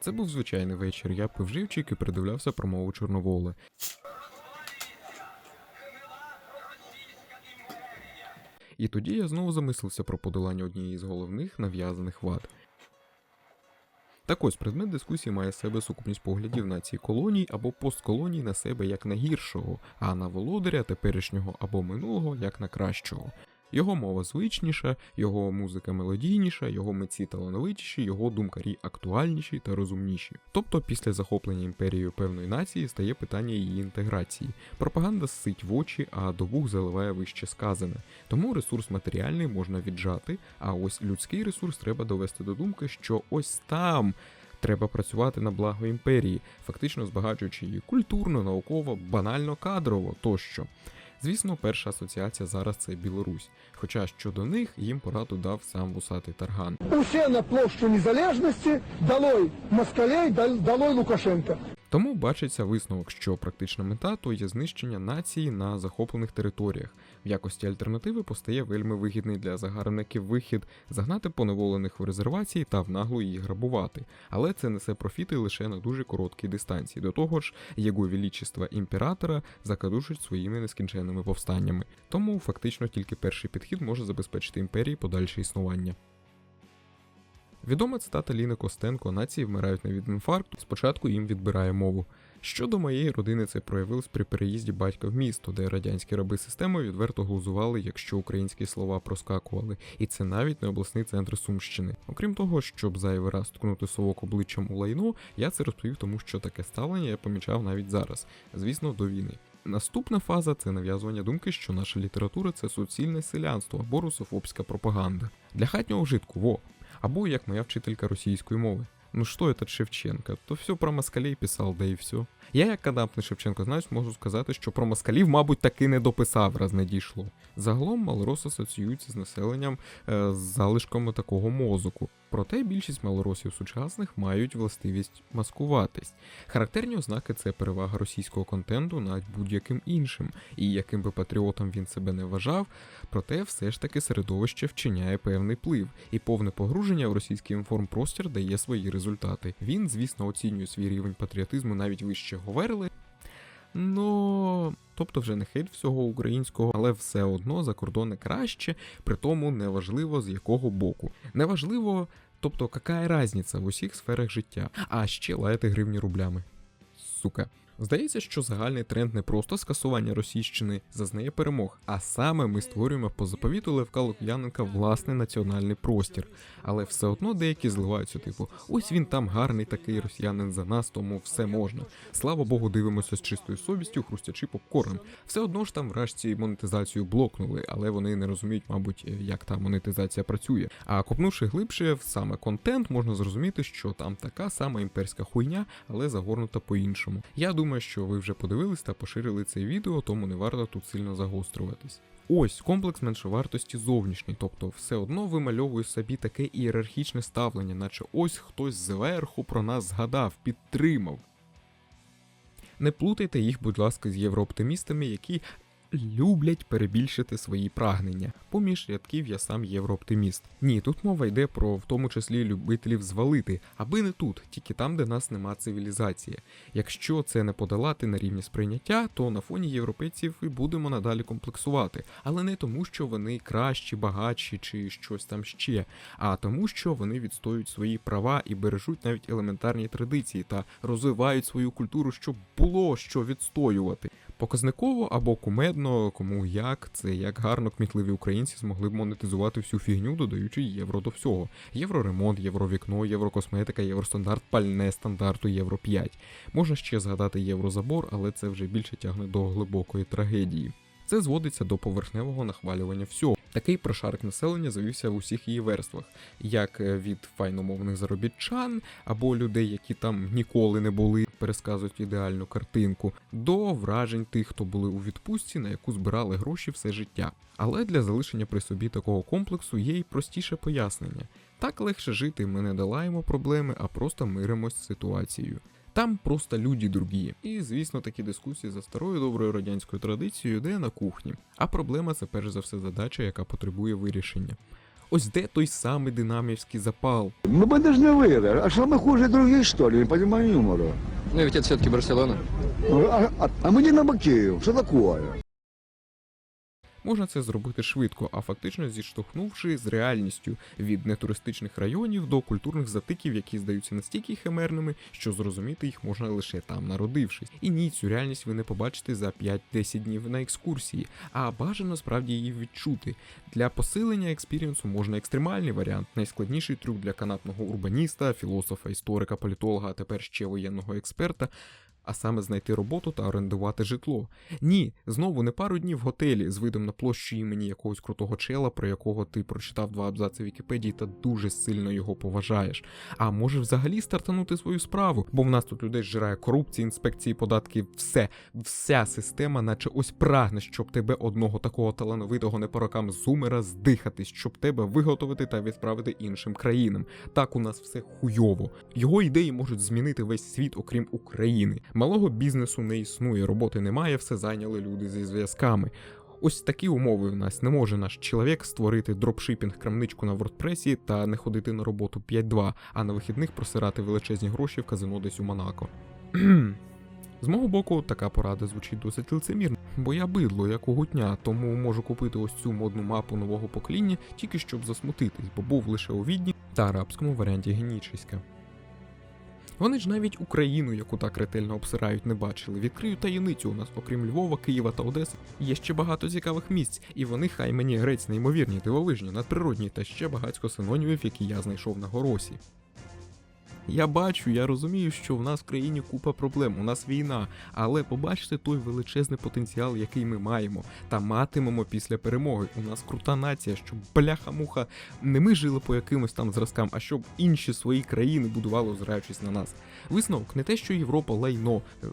Це був звичайний вечір. Я пив живчик і придивлявся промову Чорновола. І тоді я знову замислився про подолання однієї з головних нав'язаних вад. Так ось предмет дискусії має себе сукупність поглядів нації колоній або постколоній на себе як на гіршого, а на володаря теперішнього або минулого як на кращого. Його мова звичніша, його музика мелодійніша, його митці талановитіші, його думкарі актуальніші та розумніші. Тобто, після захоплення імперією певної нації стає питання її інтеграції. Пропаганда ссить в очі, а до заливає вище сказане. Тому ресурс матеріальний можна віджати, а ось людський ресурс треба довести до думки, що ось там. Треба працювати на благо імперії, фактично збагачуючи її культурно, науково, банально кадрово тощо. Звісно, перша асоціація зараз це Білорусь. Хоча щодо них їм пораду дав сам вусатий тарган. Усе на площу незалежності, долой москалей, долой Лукашенка. Тому бачиться висновок, що практична мета то є знищення нації на захоплених територіях. В якості альтернативи постає вельми вигідний для загарбників вихід загнати поневолених в резервації та внагло їх грабувати. Але це несе профіти лише на дуже короткій дистанції. До того ж, його величество імператора закадушить своїми нескінченними повстаннями. Тому фактично тільки перший підхід може забезпечити імперії подальше існування. Відома цитата Ліни Костенко: нації вмирають не від інфаркту, спочатку їм відбирає мову. Щодо моєї родини, це проявилось при переїзді батька в місто, де радянські раби системи відверто глузували, якщо українські слова проскакували, і це навіть не обласний центр Сумщини. Окрім того, щоб зайвий раз ткнути совок обличчям у лайно, я це розповів, тому що таке ставлення я помічав навіть зараз, звісно, до війни. Наступна фаза це нав'язування думки, що наша література це суцільне селянство або русофобська пропаганда. Для хатнього вжитку, во. Або як моя вчителька російської мови. Ну что этот Шевченко? То все про москалей писав, да і все. Я, як кадапний Шевченко, знаюсь, можу сказати, що про москалів, мабуть, таки не дописав, раз не дійшло. Загалом малорос асоціюється з населенням е, з залишками такого мозоку. Проте більшість малоросів сучасних мають властивість маскуватись. Характерні ознаки це перевага російського контенту над будь-яким іншим, і яким би патріотом він себе не вважав, проте все ж таки середовище вчиняє певний плив, і повне погруження в російський інформпростір дає свої результати. Він, звісно, оцінює свій рівень патріотизму навіть вище Говерли. Ну, тобто вже не хейт всього українського, але все одно закордонне краще, при тому неважливо з якого боку. Неважливо, тобто, яка різниця в усіх сферах життя, а ще лаяти гривні рублями. Сука. Здається, що загальний тренд не просто скасування російщини зазнає перемог, а саме ми створюємо по заповіту Левка Лук'яненка власний національний простір. Але все одно деякі зливаються, типу, ось він там гарний такий росіянин за нас, тому все можна. Слава Богу, дивимося з чистою совістю, хрустячи попкорном. Все одно ж там врешті монетизацію блокнули, але вони не розуміють, мабуть, як та монетизація працює. А копнувши глибше в саме контент, можна зрозуміти, що там така сама імперська хуйня, але загорнута по-іншому. Я думаю, що ви вже подивились та поширили це відео, тому не варто тут сильно загострюватись. Ось комплекс меншовартості зовнішній, тобто все одно вимальовує собі таке ієрархічне ставлення, наче ось хтось зверху про нас згадав, підтримав. Не плутайте їх, будь ласка, з єврооптимістами, які люблять перебільшити свої прагнення. Поміж рядків я сам єврооптиміст. Ні, тут мова йде про в тому числі любителів звалити, аби не тут, тільки там, де нас нема цивілізації. Якщо це не подолати на рівні сприйняття, то на фоні європейців і будемо надалі комплексувати, але не тому, що вони кращі, багатші чи щось там ще, а тому, що вони відстоюють свої права і бережуть навіть елементарні традиції та розвивають свою культуру, щоб було що відстоювати. Показниково або кумедно, кому як, це як гарно кмітливі українці змогли б монетизувати всю фігню, додаючи євро до всього. Євроремонт, євровікно, єврокосметика, євростандарт, пальне стандарту Євро 5. Можна ще згадати єврозабор, але це вже більше тягне до глибокої трагедії. Це зводиться до поверхневого нахвалювання всього. Такий прошарок населення завівся в усіх її верствах, як е, від файномовних заробітчан або людей, які там ніколи не були, пересказують ідеальну картинку, до вражень тих, хто були у відпустці, на яку збирали гроші все життя. Але для залишення при собі такого комплексу є й простіше пояснення. Так легше жити, ми не долаємо проблеми, а просто миримось з ситуацією. Там просто люди другі. І, звісно, такі дискусії за старою доброю радянською традицією, де на кухні. А проблема це перш за все задача, яка потребує вирішення. Ось де той самий динамівський запал. Мы бы должны выиграть. А что мы хуже других, что ли? Не понимаю юмора. Ну ведь это все-таки Барселона. А, а- а мы Динамо Киев. Что такое? Можна це зробити швидко, а фактично зіштовхнувши з реальністю від нетуристичних районів до культурних затиків, які здаються настільки химерними, що зрозуміти їх можна лише там народившись. І ні, цю реальність ви не побачите за 5-10 днів на екскурсії, а бажано справді її відчути. Для посилення експірієнсу можна екстремальний варіант, найскладніший трюк для канатного урбаніста, філософа, історика, політолога, а тепер ще воєнного експерта. А саме знайти роботу та орендувати житло. Ні, знову не пару днів в готелі з видом на площу імені якогось крутого чела, про якого ти прочитав два абзаци Вікіпедії та дуже сильно його поважаєш. А може взагалі стартанути свою справу, бо в нас тут людей зжирає корупція, інспекції, податки, все, вся система, наче ось прагне, щоб тебе одного такого талановитого не по зумера здихатись, щоб тебе виготовити та відправити іншим країнам. Так у нас все хуйово. Його ідеї можуть змінити весь світ, окрім України. Малого бізнесу не існує, роботи немає, все зайняли люди зі зв'язками. Ось такі умови в нас не може наш чоловік створити дропшипінг крамничку на WordPress та не ходити на роботу 5-2, а на вихідних просирати величезні гроші в казино десь у Монако. З мого боку, така порада звучить досить лицемірно, бо я бидло, як гутня, тому можу купити ось цю модну мапу нового покоління тільки щоб засмутитись, бо був лише у Відні та арабському варіанті Генічиська. Вони ж навіть Україну, яку так ретельно обсирають, не бачили. Відкрию таємницю у нас, окрім Львова, Києва та Одеси, є ще багато цікавих місць, і вони хай мені грець неймовірні, дивовижні, надприродні та ще багатько синонімів, які я знайшов на горосі. Я бачу, я розумію, що в нас в країні купа проблем, у нас війна, але побачте той величезний потенціал, який ми маємо, та матимемо після перемоги. У нас крута нація, щоб бляха-муха не ми жили по якимось там зразкам, а щоб інші свої країни будували, озираючись на нас. Висновок не те, що Європа лайно, е,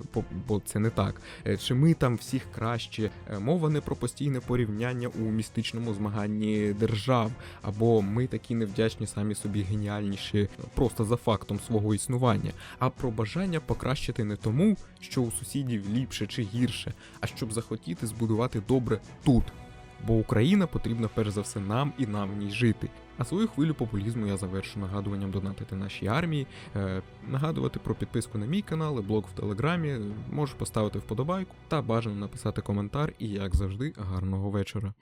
бо це не так. Е, Чи ми там всіх краще, Е, мова не про постійне порівняння у містичному змаганні держав, або ми такі невдячні самі собі геніальніші просто за фактом свого існування, а про бажання покращити не тому, що у сусідів ліпше чи гірше, а щоб захотіти збудувати добре тут. Бо Україна потрібна перш за все нам і нам в ній жити. А свою хвилю популізму я завершу нагадуванням донатити нашій армії, е, нагадувати про підписку на мій канал, і блог в телеграмі, можеш поставити вподобайку та бажано написати коментар. І як завжди, гарного вечора.